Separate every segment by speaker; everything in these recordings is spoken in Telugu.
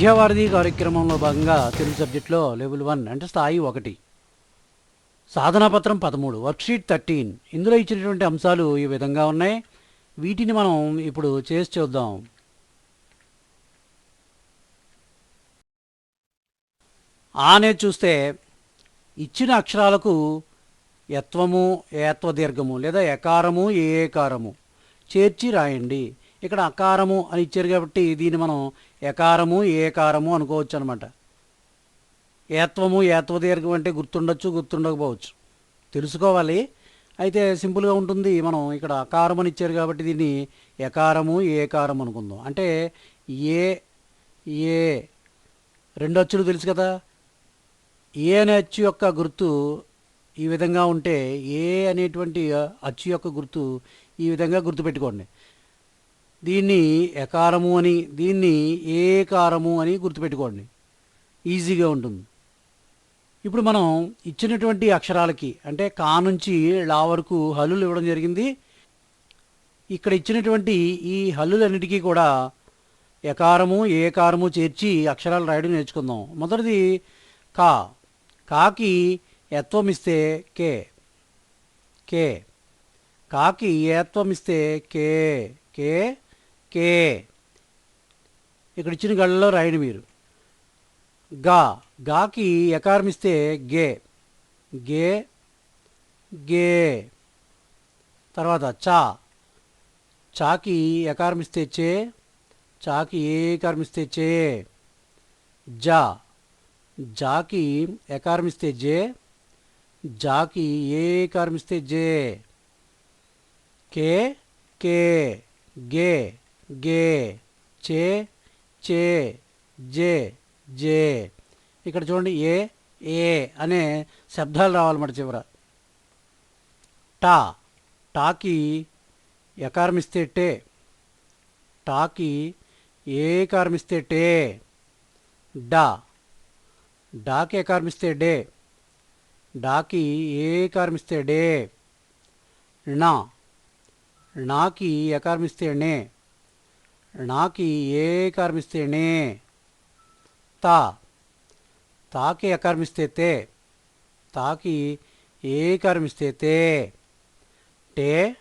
Speaker 1: విద్యావారధి కార్యక్రమంలో భాగంగా తెలుగు సబ్జెక్టులో లెవెల్ వన్ అంటే స్థాయి ఒకటి. సాధనాపత్రం పదమూడు వర్క్షీట్ థర్టీన్. ఇందులో ఇచ్చినటువంటి అంశాలు ఈ విధంగా ఉన్నాయి. వీటిని మనం ఇప్పుడు చేసి చూద్దాం. ఆనే చూస్తే ఇచ్చిన అక్షరాలకు యత్వము ఏత్వ దీర్ఘము లేదా ఎకారము ఏకారము చేర్చి రాయండి. ఇక్కడ అకారము అని ఇచ్చారు కాబట్టి దీన్ని మనం ఎకారము ఏకారము అనుకోవచ్చు అనమాట ఏత్వము ఏత్వదీర్ఘం అంటే గుర్తుండొచ్చు గుర్తుండకపోవచ్చు. తెలుసుకోవాలి. అయితే సింపుల్గా ఉంటుంది. మనం ఇక్కడ అకారం అని ఇచ్చారు కాబట్టి దీన్ని ఎకారము ఏకారం అనుకుందాం. అంటే ఏ ఏ రెండు అచ్చులు తెలుసు కదా? ఏ అనే అచ్చు యొక్క గుర్తు ఈ విధంగా ఉంటే ఏ అనేటువంటి అచ్చు యొక్క గుర్తు ఈ విధంగా గుర్తుపెట్టుకోండి. దీన్ని ఎకారము అని దీన్ని ఏకారము అని గుర్తుపెట్టుకోండి. ఈజీగా ఉంటుంది. ఇప్పుడు మనం ఇచ్చినటువంటి అక్షరాలకి అంటే కా నుంచి లా వరకు హల్లులు ఇవ్వడం జరిగింది. ఇక్కడ ఇచ్చినటువంటి ఈ హల్లులన్నిటికీ కూడా ఎకారము ఏకారము చేర్చి అక్షరాలు రాయడం నేర్చుకుందాం. మొదటిది కా. కాకి ఎత్వం ఇస్తే కే. కే. కాకి ఏత్వం ఇస్తే కే. కే. కే. ఇక్కడ ఇచ్చిన గళ్ళలో రాయండి మీరు. గా. గాకి ఎకారమిస్తే గే. గే. గే. తర్వాత చా. చాకి ఎకారమిస్తే చే. చాకి ఏకారమిస్తే చే. జా. జాకి ఎకారం ఇస్తే జే. జాకి ఏకారమిస్తే జే. కే. కే. గే. గే చే చే జే జే. ఇక్కడ చూడండి ఏ ఏ అనే శబ్దాలు రావాలన్నమాట చివర. టా టాకి ఎకారమిస్తే టే. టాకి ఏకారమిస్తే టే. డా డాకి ఎకారమిస్తే డే. డాకి ఏకారమిస్తే డే. నా నాకి ఎకారమిస్తే నే నాకి ఏ ఇస్తే నే తా. తాకి అకర్మిస్తే తే తాకి ఏ ఇస్తే తే టే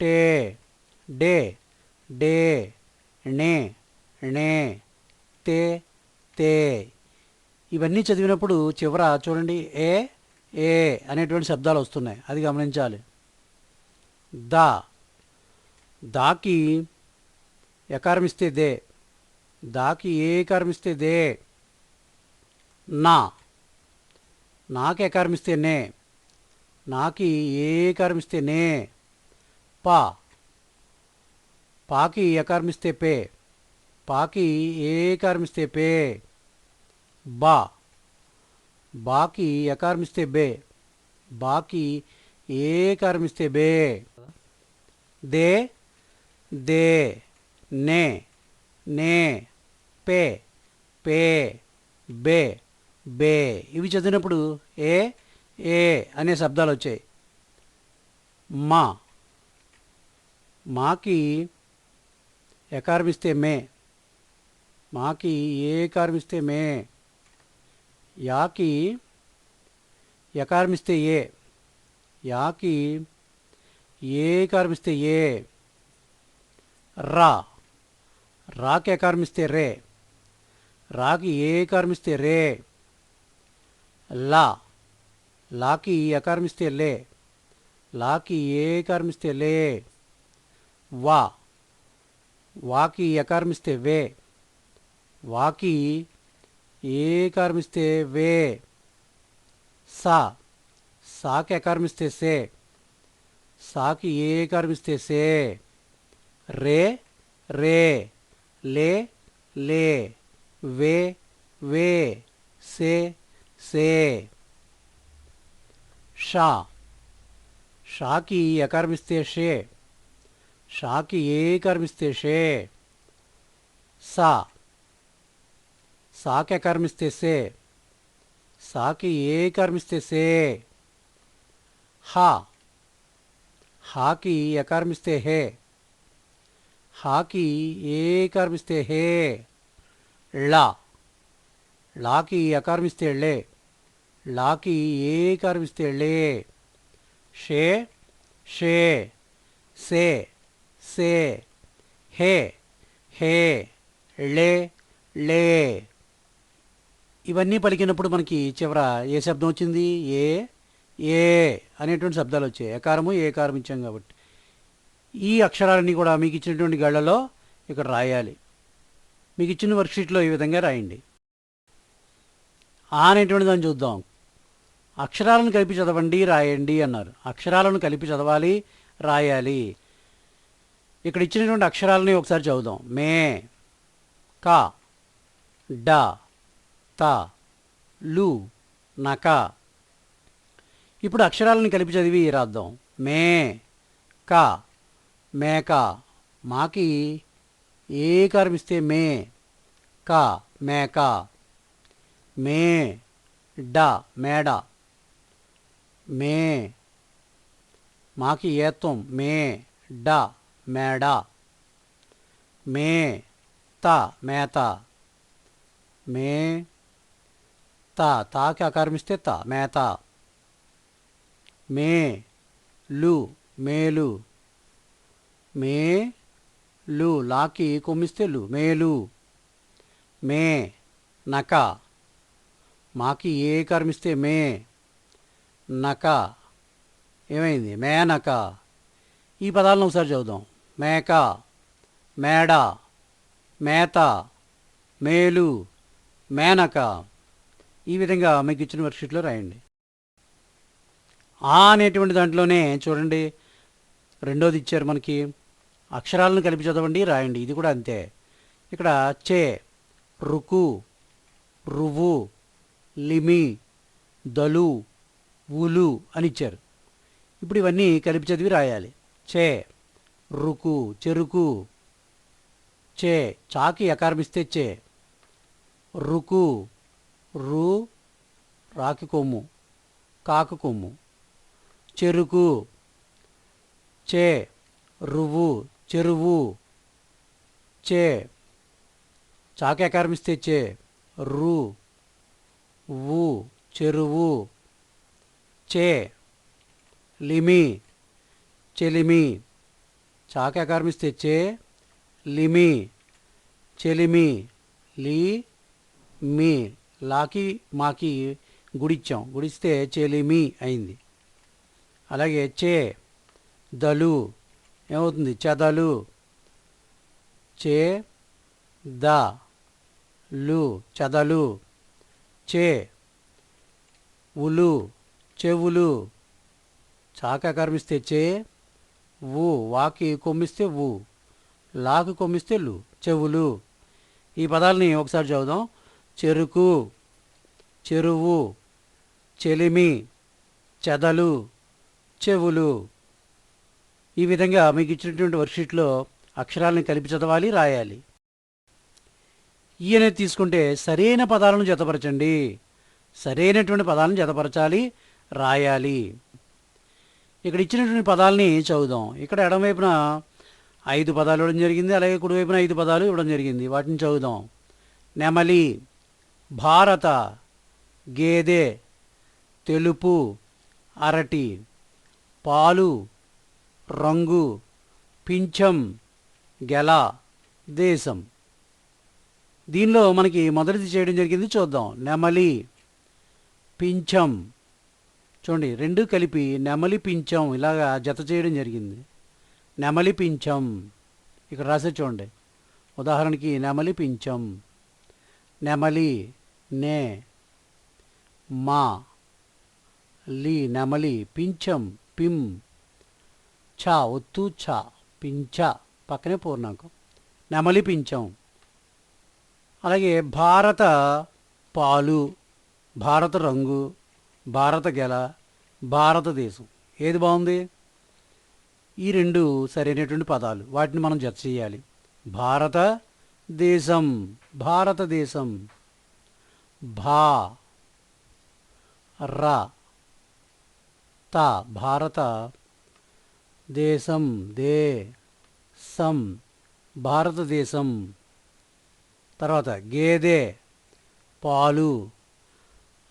Speaker 1: టే డే డే నే నే తే తే. ఇవన్నీ చదివినప్పుడు చివర చూడండి ఏ ఏ అనేటువంటి శబ్దాలు వస్తున్నాయి. అది గమనించాలి. దా. దాకి ఎకారం దే దాకి ఏ దే నా. నాకు ఎకారమిస్తే నే నాకి ఏ నే పా. పాకి ఎకారమిస్తే పే పాకి ఏ పే బా. బాకి ఎకారమిస్తే బే బాకి ఏ బే దే. దే. నే నే పే పే బే బే. ఇవి చదివినప్పుడు ఏ ఏ అనే శబ్దాలు వచ్చాయి. మా మాకి ఎకారమిస్తే మే. మాకి ఏ కారమిస్తే మే. యాకి ఎకారమిస్తే ఏ. యాకి ఏ కారమిస్తే ఏ. రా. రాకి ఎకారం ఇస్తే రే రాకి ఏ కారం ఇస్తే రే లా లాకి ఎకారం ఇస్తే లే లాకి ఏ కారం ఇస్తే లే వా వాకి ఎకారం ఇస్తే వే వాకి ఏ కారం ఇస్తే వే సా సాకి ఎకారం ఇస్తే సే సాకి ఏ కారం ఇస్తే సే రే రే లే లే వే వే సే సే షా షాకి ఎకారం ఇస్తే షే షాకి ఏ కారం ఇస్తే షే సా సాకి ఎకారం ఇస్తే సే సాకి ఏ కారం ఇస్తే సే హా హాకి హే ఏ కర్మిస్తే హే ళ. లాకి అకారం ఇస్తే లాకి ఏ కర్మిస్తే లే షే షే సే సే హే హే లే లే ఇవన్నీ పలికినప్పుడు మనకి చివర ఏ శబ్దం వచ్చింది? ఏ ఏ అనేటువంటి శబ్దాలు వచ్చాయి. ఎకారము ఏకారమించాం ఇచ్చాం కాబట్టి. ఈ అక్షరాలన్నీ కూడా మీకు ఇచ్చినటువంటి గళ్ళలో ఇక్కడ రాయాలి. మీకు ఇచ్చిన వర్క్షీట్లో ఈ విధంగా రాయండి. ఆ అనేటువంటి దాన్ని చూద్దాం. అక్షరాలను కలిపి చదవండి రాయండి అన్నారు. అక్షరాలను కలిపి చదవాలి రాయాలి. ఇక్కడ ఇచ్చినటువంటి అక్షరాలని ఒకసారి చదువుదాం. మే కా డ త లు నక. ఇప్పుడు అక్షరాలను కలిపి చదివి రాద్దాం. మే క మేక. మాకి ఏ కర్మిస్తే ఇస్తే మే? క మేక. మే డ మేడ. మే. మాకి ఏత్వం మే డ మేడ. మే త మేత. మే త తాకి ఆకారమిస్తే త మేత. మే లు మేలు. మే లు లాకి కొమ్మిస్తే లు. మేలు మే నక. మాకి ఏ కర్మిస్తే మే నక. ఏమైంది? మేనక ఈ పదాలను ఒకసారి చదువుదాం. మేక మేడ మేత మేలు మేనక. ఈ విధంగా మీకు ఇచ్చిన వర్క్షీట్లో రాయండి. ఆ అనేటువంటి దాంట్లోనే చూడండి రెండోది ఇచ్చారు మనకి. అక్షరాలను కలిపి చదవండి రాయండి. ఇది కూడా అంతే. ఇక్కడ చే రుకు రువు లిమి దలు ఉలు అని ఇచ్చారు. ఇప్పుడు ఇవన్నీ కలిపి చదివి రాయాలి. చే రుకు చెరుకు చే చాకి ఎకారమిస్తే చే రుకు రు రాకి కొమ్ము కాకు కొమ్ము చెరుకు చే రువు చెరువు. చే. చాకి ఎకారమిస్తే చే. రు. వు. చెరువు. చే. లిమి. చెలిమి చాకి ఎకారమిస్తే చే. లిమి. చెలిమి లి. మీ. లాకి మాకి గుడిచ్చాం. గుడిస్తే చెలిమి అయింది. అలాగే చే. దలు ఏమవుతుంది? చెదలు. చే ద లు. చెదలు. చే ఉలు. చెవులు. చాక కర్మిస్తే చే ఊ వాకి కొమ్మిస్తే ఊ లాకు కొమ్మిస్తే లు. చెవులు. ఈ పదాలని ఒకసారి చదువుదాం. చెరుకు. చెరువు. చెలిమి. చెదలు. చెవులు. ఈ విధంగా మీకు ఇచ్చినటువంటి వర్క్షీట్లో అక్షరాలను కలిపి చదవాలి రాయాలి. ఈ అనేది తీసుకుంటే సరైన పదాలను జతపరచండి. సరైనటువంటి పదాలను జతపరచాలి రాయాలి. ఇక్కడ ఇచ్చినటువంటి పదాలని చదువుదాం. ఇక్కడ ఎడమవైపున ఐదు పదాలు ఇవ్వడం జరిగింది అలాగే కుడివైపున ఐదు పదాలు ఇవ్వడం జరిగింది. వాటిని చదువుదాం. నెమలి భారత గేదె తెలుపు అరటి పాలు రంగు పింఛం గెల దేశం. దీనిలో మనకి మొదటిది చేయడం జరిగింది చూద్దాం. నెమలి పింఛం. చూడండి రెండు కలిపి నెమలి పింఛం ఇలాగా జత చేయడం జరిగింది. నెమలి పింఛం. ఇక్కడ రాసే చూడండి. ఉదాహరణకి నెమలి పింఛం. నెమలి నే. మా. లీ నెమలి పింఛం పిం. చ ఒత్తు ఛ పింఛ పక్కనే పూర్ణాంకం. నెమలి పించం అలాగే భారత పాలు భారత రంగు భారత గెల భారతదేశం ఏది బాగుంది? ఈ రెండు సరైనటువంటి పదాలు. వాటిని మనం జత చేయాలి. భారత దేశం భారతదేశం భా ర త భారత దేశం దే సం భారతదేశం. తర్వాత గేదె పాలు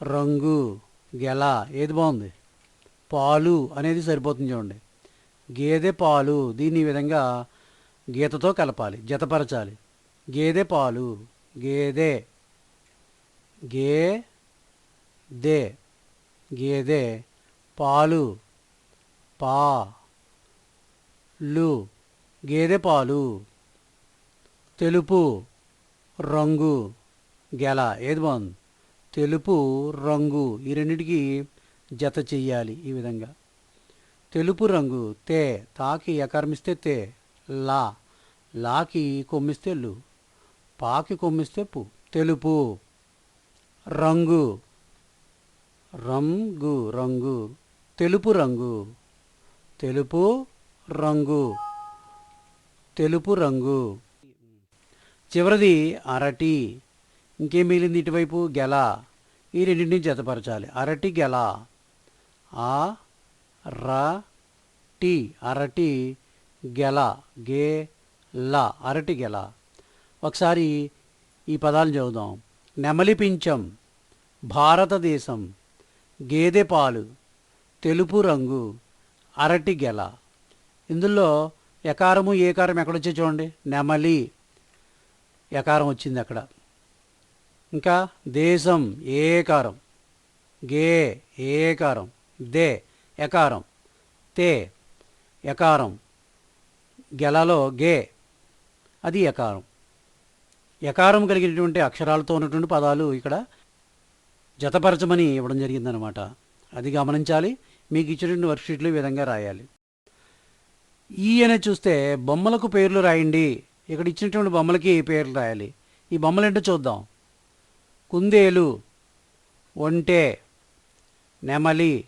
Speaker 1: రంగు గెల. ఏది బాగుంది? పాలు అనేది సరిపోతుంది చూడండి. గేదె పాలు దీన్ని ఈ విధంగా గీతతో కలపాలి జతపరచాలి. గేదె పాలు గేదె గే దే గేదె పాలు పా. లు గేదె పాలు తెలుపు రంగు గెల. ఏది బాగుంది? తెలుపు రంగు. ఈ రెండిటికి జత చెయ్యాలి ఈ విధంగా. తెలుపు రంగు తే. తాకి ఎకర్మిస్తే తే. లా. లాకి కొమ్మిస్తే లు. పాకి కొమ్మిస్తే పు. తెలుపు రంగు. రంగు రంగు. తెలుపు రంగు. తెలుపు రంగు తెలుపు రంగు. చివరిది అరటి ఇంకేం మిగిలింది ఇటువైపు? గెల. ఈ రెండింటిని జతపరచాలి. అరటి గెల. ఆ ర టి. అరటి గెల. గే ల. అరటి గెల. ఒకసారి ఈ పదాలు చదువుదాం. నెమలి పించం భారతదేశం గేదె పాలు తెలుపు రంగు అరటి గెల. ఇందులో ఎకారము ఏకారం ఎక్కడొచ్చే చూడండి. నెమలి ఎకారం వచ్చింది అక్కడ. ఇంకా దేశం ఏకారం. గే ఏకారం. దే ఎకారం. తే ఎకారం. గెలలో గే అది ఎకారం. ఎకారం కలిగినటువంటి అక్షరాలతో ఉన్నటువంటి పదాలు ఇక్కడ జతపరచమని ఇవ్వడం జరిగిందనమాట అది గమనించాలి. మీకు ఇచ్చినటువంటి వర్క్షీట్లు ఈ విధంగా రాయాలి. ఈ చూస్తే బొమ్మలకు పేర్లు రాయండి. ఇక్కడ ఇచ్చినటువంటి బొమ్మలకి పేర్లు రాయాలి? ఈ బొమ్మలు ఏంటో చూద్దాం. కుందేలు ఒంటె నెమలి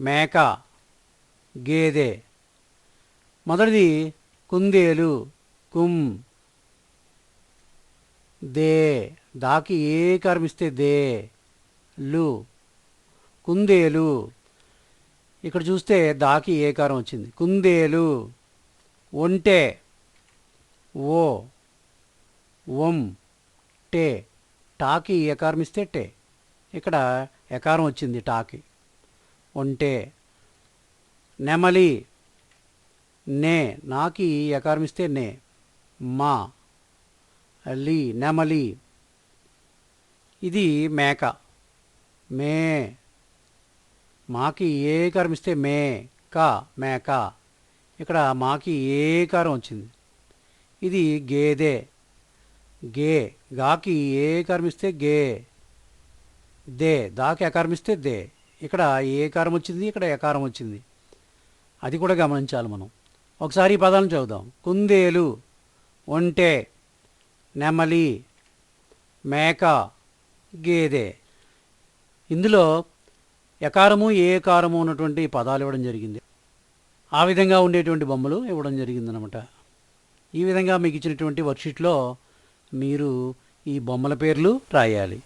Speaker 1: మేక గేదె. మొదటిది కుందేలు కుమ్ దే. దాకి ఏ కర్మిస్తే దే. లు. కుందేలు ఇక్కడ చూస్తే దాకి ఏకారం వచ్చింది. కుందేలు ఒంటే ఓ ఒం టే. టాకి ఏకారం ఇస్తే టే. ఇక్కడ ఎకారం వచ్చింది టాకి. ఒంటే నెమలి నే. నాకి ఎకారం ఇస్తే నే. మా లీ నెమలి. ఇది మేక. మే మాకి ఏ ఇస్తే మే కా మేక ఇక్కడ మాకి ఏ కారం వచ్చింది? ఇది గేదె. గే గాకి ఏ ఇస్తే గే. దే దాకి ఎకారం ఇస్తే దే. ఇక్కడ ఏ కారం వచ్చింది? ఇక్కడ ఎకారం వచ్చింది? అది కూడా గమనించాలి మనం. ఒకసారి ఈ పదాలను చదువుదాం. కుందేలు ఒంటె నెమలి మేక గేదె. ఇందులో ఎకారము ఏ కారము ఉన్నటువంటి పదాలు ఇవ్వడం జరిగింది. ఆ విధంగా ఉండేటువంటి బొమ్మలు ఇవ్వడం జరిగిందనమాట ఈ విధంగా మీకు ఇచ్చినటువంటి వర్క్షీట్లో మీరు ఈ బొమ్మల పేర్లు రాయాలి.